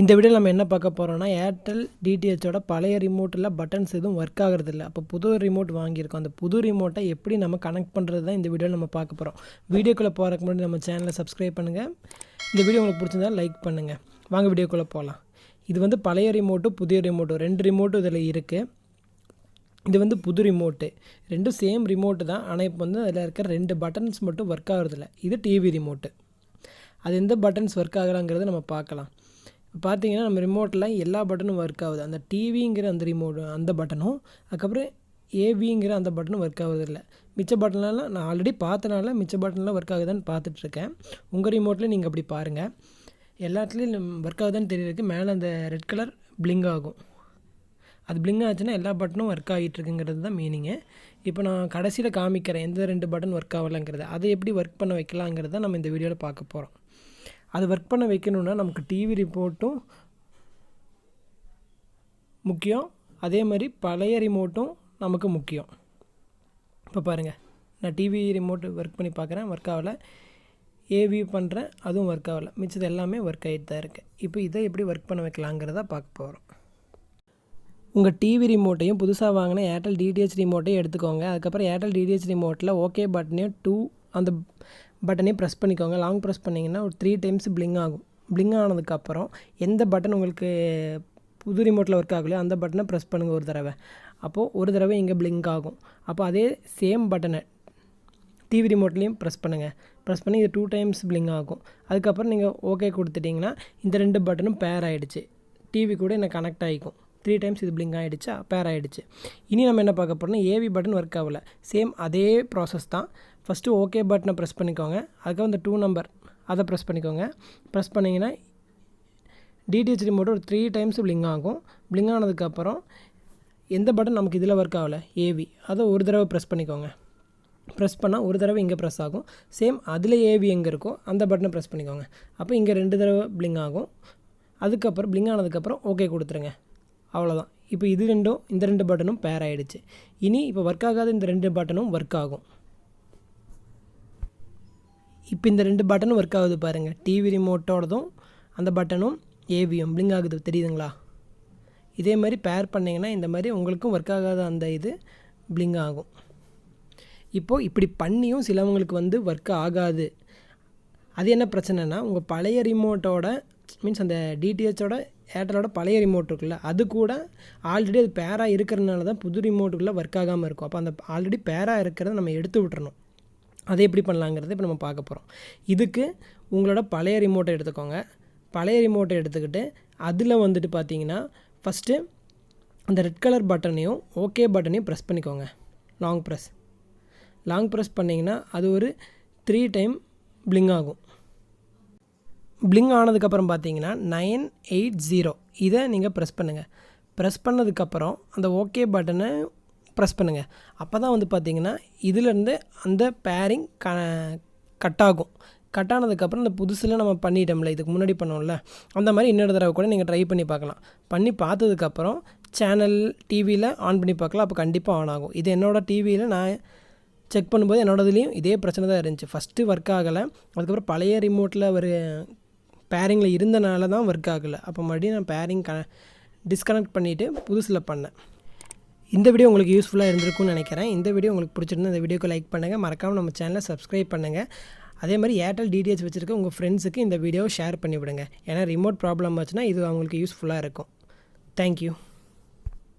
இந்த வீடியோ நம்ம என்ன பார்க்க போகிறோம்னா ஏர்டெல் டிடிஹெச்சோட பழைய ரிமோட்டில் பட்டன்ஸ் எதுவும் ஒர்க் ஆகிறது இல்லை. அப்போ புது ரிமோட் வாங்கியிருக்கோம். அந்த புது ரிமோட்டை எப்படி நம்ம கனெக்ட் பண்ணுறது தான் இந்த வீடியோ நம்ம பார்க்க போகிறோம் வீடியோக்குள்ளே போகிறதுக்கு முன்னாடி நம்ம சேனலை சப்ஸ்கிரைப் பண்ணுங்கள் இந்த வீடியோ உங்களுக்கு பிடிச்சிருந்தா லைக் பண்ணுங்கள் வாங்க வீடியோக்குள்ளே போகலாம் இது வந்து பழைய ரிமோட்டும் புதிய ரிமோட்டும் ரெண்டு ரிமோட்டும் இதில் இருக்குது இது வந்து புது ரிமோட்டு ரெண்டும் சேம் ரிமோட்டு தான். ஆனால் இப்போ வந்து அதில் இருக்கிற ரெண்டு பட்டன்ஸ் மட்டும் ஒர்க் ஆகிறதில்ல இது டிவி ரிமோட்டு அது எந்த பட்டன்ஸ் ஒர்க் ஆகலாங்கிறத நம்ம பார்க்கலாம். பார்த்தீங்கன்னா நம்ம ரிமோட்டில் எல்லா பட்டனும் ஒர்க் ஆகுது. அந்த டிவிங்கிற அந்த ரிமோட் அந்த பட்டனும் அதுக்கப்புறம் ஏவிங்கிற அந்த பட்டனும் ஒர்க் ஆகுறதில்ல மிச்ச பட்டன்லாம் நான் ஆல்ரெடி பார்த்தனால மிச்ச பட்டன்லாம் ஒர்க் ஆகுதான்னு பார்த்துட்ருக்கேன் உங்கள் ரிமோட்டில் நீங்கள் அப்படி பாருங்கள் எல்லாத்துலேயும் ஒர்க் ஆகுதான்னு தெரியிருக்கு மேலே அந்த ரெட் கலர் பிளிங்க் ஆகும். அது பிளிங்க் ஆச்சுன்னா எல்லா பட்டனும் ஒர்க் ஆகிட்டு இருக்குங்கிறது தான் மீனிங்கு இப்போ நான் கடைசியில் காமிக்கிறேன் எந்த ரெண்டு பட்டன் ஒர்க் ஆகலைங்கிறது. அதை எப்படி ஒர்க் பண்ண வைக்கலாங்கிறத நம்ம இந்த வீடியோவில் பார்க்க போகிறோம் அது ஒர்க் பண்ண வைக்கணுன்னா நமக்கு டிவி ரிமோட்டும் முக்கியம். அதே மாதிரி பழைய ரிமோட்டும் நமக்கு முக்கியம். இப்போ பாருங்கள் நான் டிவி ரிமோட் ஒர்க் பண்ணி பார்க்குறேன் ஒர்க் ஆகலை. ஏவி பண்ணுறேன் அதுவும் ஒர்க் ஆகலை. மிச்சது எல்லாமே ஒர்க் ஆகிட்டு தான் இருக்குது இப்போ இதை எப்படி ஒர்க் பண்ண வைக்கலாங்கிறத பார்க்க போகிறோம் உங்கள் டிவி ரிமோட்டையும் புதுசாக வாங்கின ஏர்டெல் டிடிஹெச் ரிமோட்டையும் எடுத்துக்கோங்க. அதுக்கப்புறம் ஏர்டெல் டிடிஹெச் ரிமோட்டில் ஓகே பட்டனையும் டூ அந்த பட்டனையும் ப்ரெஸ் பண்ணிக்கோங்க. லாங் ப்ரெஸ் பண்ணிங்கன்னா ஒரு த்ரீ டைம்ஸ் பிளிங் ஆகும். பிளிங் ஆனதுக்கப்புறம் எந்த பட்டன் உங்களுக்கு புது ரிமோட்டில் ஒர்க் ஆகலையோ அந்த பட்டனை ப்ரெஸ் பண்ணுங்கள் ஒரு தடவை. அப்போது ஒரு தடவை இங்கே பிளிங்க் ஆகும். அப்போ அதே சேம் பட்டனை டிவி ரிமோட்லேயும் ப்ரெஸ் பண்ணுங்கள் ப்ரெஸ் பண்ணி இது டூ டைம்ஸ் பிளிங் ஆகும். அதுக்கப்புறம் நீங்கள் ஓகே கொடுத்துட்டிங்கன்னா இந்த ரெண்டு பட்டனும் பேர் ஆகிடுச்சு டிவி கூட எனக்கு கனெக்ட் ஆகிக்கும் த்ரீ டைம்ஸ் இது பிளிங்க் ஆகிடுச்சா பேர் ஆகிடுச்சு இனி நம்ம என்ன பார்க்க போகிறோம்னா ஏவி பட்டன் ஒர்க் ஆகலை. சேம் அதே ப்ராசஸ் தான். ஃபஸ்ட்டு ஓகே பட்டனை ப்ரெஸ் பண்ணிக்கோங்க. அதுக்கப்புறம் இந்த டூ நம்பர் அதை ப்ரெஸ் பண்ணிக்கோங்க. ப்ரெஸ் பண்ணிங்கன்னா டிடிஹெச் ரிமோட் ஒரு த்ரீ டைம்ஸ் பிளிங் ஆகும். பிளிங் ஆனதுக்கப்புறம் எந்த பட்டன் நமக்கு இதில் ஒர்க் ஆகலை? ஏவி அதை ஒரு தடவை ப்ரெஸ் பண்ணிக்கோங்க. ப்ரெஸ் பண்ணால் ஒரு தடவை இங்கே ப்ரெஸ் ஆகும். சேம் அதில் ஏவி எங்கே இருக்கோ அந்த பட்டனை ப்ரெஸ் பண்ணிக்கோங்க. அப்போ இங்கே ரெண்டு தடவை பிளிங் ஆகும். அதுக்கப்புறம் பிளிங் ஆனதுக்கப்புறம் ஓகே கொடுத்துருங்க. அவ்வளோதான் இப்போ இது ரெண்டும் இந்த ரெண்டு பட்டனும் பேர் ஆகிடுச்சு இனி இப்போ ஒர்க் ஆகாத இந்த ரெண்டு பட்டனும் ஒர்க் ஆகும். இப்போ இந்த ரெண்டு பட்டனும் ஒர்க் ஆகுது பாருங்கள் டிவி ரிமோட்டோடதும் அந்த பட்டனும் ஏவியும் பிளிங் ஆகுது. தெரியுதுங்களா? இதே மாதிரி பேர் பண்ணிங்கன்னா இந்த மாதிரி உங்களுக்கும் ஒர்க் ஆகாத அந்த இது பிளிங் ஆகும். இப்போது இப்படி பண்ணியும் சிலவங்களுக்கு வந்து ஒர்க் ஆகாது. அது என்ன பிரச்சனைனா உங்கள் பழைய ரிமோட்டோட மீன்ஸ் அந்த டிடிஹெச்சோட ஏர்டலோட பழைய ரிமோட் இருக்குல்ல அது கூட ஆல்ரெடி அது பேராக இருக்கிறதுனால தான் புது ரிமோட்டுக்குள்ளே ஒர்க் ஆகாமல் இருக்கும். அப்போ அந்த ஆல்ரெடி பேராக இருக்கிறத நம்ம எடுத்து விட்டுறணும். அதை எப்படி பண்ணலாங்கிறத இப்போ நம்ம பார்க்க போகிறோம் இதுக்கு உங்களோட பழைய ரிமோட்டை எடுத்துக்கோங்க. பழைய ரிமோட்டை எடுத்துக்கிட்டு அதில் வந்துட்டு பார்த்தீங்கன்னா ஃபஸ்ட்டு அந்த ரெட் கலர் பட்டனையும் ஓகே பட்டனையும் ப்ரெஸ் பண்ணிக்கோங்க. லாங் ப்ரெஸ் லாங் ப்ரெஸ் பண்ணிங்கன்னா அது ஒரு த்ரீ டைம் பிளிங் ஆகும். பிளிங் ஆனதுக்கப்புறம் பார்த்தீங்கன்னா நைன் எயிட் ஜீரோ இதை நீங்கள் ப்ரெஸ் பண்ணுங்கள் ப்ரெஸ் பண்ணதுக்கப்புறம் அந்த ஓகே பட்டனை ப்ரெஸ் பண்ணுங்கள் அப்போ தான் வந்து பார்த்தீங்கன்னா இதிலேருந்து அந்த பேரிங் க கட் ஆகும். கட் ஆனதுக்கப்புறம் இந்த புதுசில் நம்ம பண்ணிட்டோம்ல இதுக்கு முன்னாடி பண்ணோம்ல அந்த மாதிரி இன்னொரு தடவை கூட நீங்கள் ட்ரை பண்ணி பார்க்கலாம். பண்ணி பார்த்ததுக்கப்புறம் சேனல் டிவியில் ஆன் பண்ணி பார்க்கலாம் அப்போ கண்டிப்பாக ஆன் ஆகும். இது என்னோடய டிவியில் நான் செக் பண்ணும்போது என்னோடதுலேயும் இதே பிரச்சனை தான் இருந்துச்சு. ஃபஸ்ட்டு ஒர்க் ஆகலை அதுக்கப்புறம் பழைய ரிமோட்டில் ஒரு பேரிங்கில் இருந்தனால தான் ஒர்க் ஆகலை. அப்போ மறுபடியும் நான் பேரிங் க டிஸ்கனெக்ட் பண்ணிவிட்டு புதுசில் பண்ணேன். இந்த வீடியோ உங்களுக்கு யூஸ்ஃபுல்லாக இருந்திருக்கும்னு நினைக்கிறேன். இந்த வீடியோ உங்களுக்கு பிடிச்சிருந்தா இந்த வீடியோக்கு லைக் பண்ணுங்கள் மறக்காமல் நம்ம சேனலை சப்ஸ்கிரைப் பண்ணுங்கள் அதே மாதிரி ஏர்டெல் டிடிஹெச் வச்சுருக்க உங்கள் ஃப்ரெண்ட்ஸுக்கு இந்த வீடியோவை ஷேர் பண்ணிவிடுங்க ஏன்னா ரிமோட் ப்ராப்ளம் ஆச்சுன்னா இது அவங்களுக்கு யூஸ்ஃபுல்லாக இருக்கும். தேங்க்யூ